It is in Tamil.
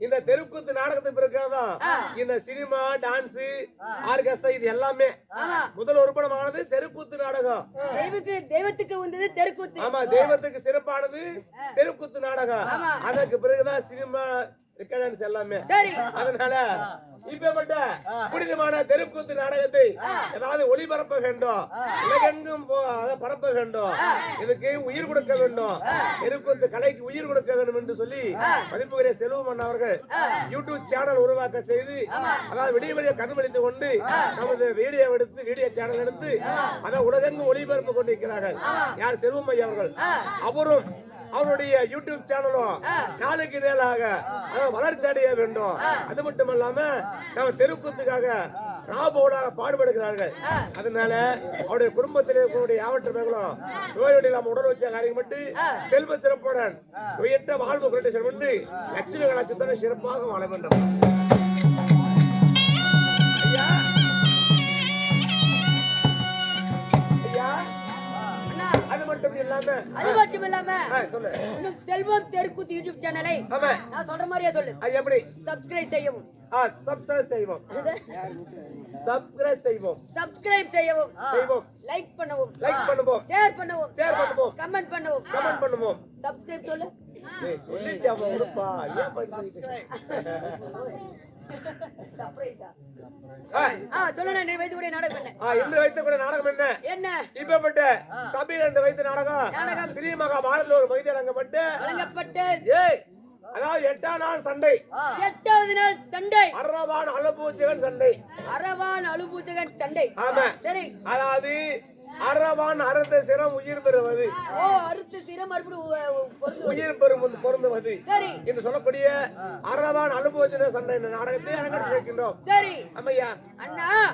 இந்த தெருக்கூத்து நாடகத்துக்கு பிறகுதான் இந்த சினிமா டான்ஸ் ஆர்கெஸ்ட்ரா இது எல்லாமே முதல் உருப்படமானது தெருக்கூத்து நாடகம். தெய்வத்துக்கு வந்தது தெருக்கூத்து. ஆமா தெய்வத்துக்கு சிறப்பானது தெருக்கூத்து நாடகம். அதற்கு பிறகுதான் சினிமா டான்ஸ் எல்லாமே சரி. அதனால இப்பேற்பட்ட புனிதமான தெருக்கூத்து நாடகத்தை ஏதாவது ஒளிபரப்ப வேண்டும். உலகெங்கும் போ- அதை பரப்ப வேண்டும். இதுக்கு உயிர் கொடுக்க வேண்டும். தெருக்கூத்து கலைக்கு உயிர் கொடுக்க வேண்டும் என்று சொல்லி மதிப்புக்குரிய செல்வமன் அவர்கள் யூடியூப் சேனல் உருவாக்க செய்து அதாவது விடிய விடிய கண்மணித்து கொண்டு நமது வீடியோ எடுத்து வீடியோ சேனல் எடுத்து அதை உலகெங்கும் ஒளிபரப்பு கொண்டிருக்கிறார்கள். யார் செல்வம் ஐயா அவர்கள்? அவரும் அவருடைய யூடியூப் சேனலும் நாளுக்கு அதாவது வளர்ச்சி அடைய வேண்டும். அது மட்டும் இல்லாம நம்ம தெருக்கூத்துக்காக ராபோடாக பாடுபடுகிறார்கள். அதனால அவருடைய குடும்பத்திலே இருக்கக்கூடிய யாவற்றமைகளும் நோயோடு இல்லாம உடல் வச்ச காரியம் மட்டும் செல்வ சிறப்புடன் நோயற்ற வாழ்வு கொண்டு செல்வென்று லட்சுமி கலாச்சாரத்துடன் சிறப்பாக வாழ வேண்டும். மட்டும் இல்லாம அது மட்டும் இல்லாம ஆ, சொல்லு. இன்னும் செல்வம் தெருக்கூத்து யூடியூப் சேனலை நான் சொல்ற மாதிரியே சொல்லு. எப்படி? சப்ஸ்கிரைப் செய்யவும். சப்ஸ்கிரைப் செய்வோம் சப்ஸ்கிரைப் செய்வோம் சப்ஸ்கிரைப் செய்யவும். செய்வோம் லைக் பண்ணவும். லைக் பண்ணுவோம். ஷேர் பண்ணவும். ஷேர் பண்ணுவோம். கமெண்ட் பண்ணவும். கமெண்ட் பண்ணுவோம். சப்ஸ்கிரைப் சொல்லு. என்ன என்ன? இப்பப்பட்ட சபையில் என்று வைத்த நாடகம். ஸ்ரீ மகா பாரதில் ஒரு பகுதி அடங்கப்பட்டு வழங்கப்பட்ட. ஏய் அதாவது எட்டாம் நாள் சண்டை. எட்டாவது நாள் சண்டை. அரவான் அலப்பூச்சிகன் சண்டை. அரவான் அழுபூச்சகன் சண்டை. ஆமா. சரி. அதாவது அரவான் அறுத்த சிரம் உயிர் பெறுவது. அறுத்து சிரம் உயிர் பெறும் பொருந்துவது. என்று சொல்லக்கூடிய அரவான் அனுபவத்தின சண்டை. நாடகத்தை அரங்கேற்றி வைக்கின்றோம். சரி. அம்மையா. அண்ணா.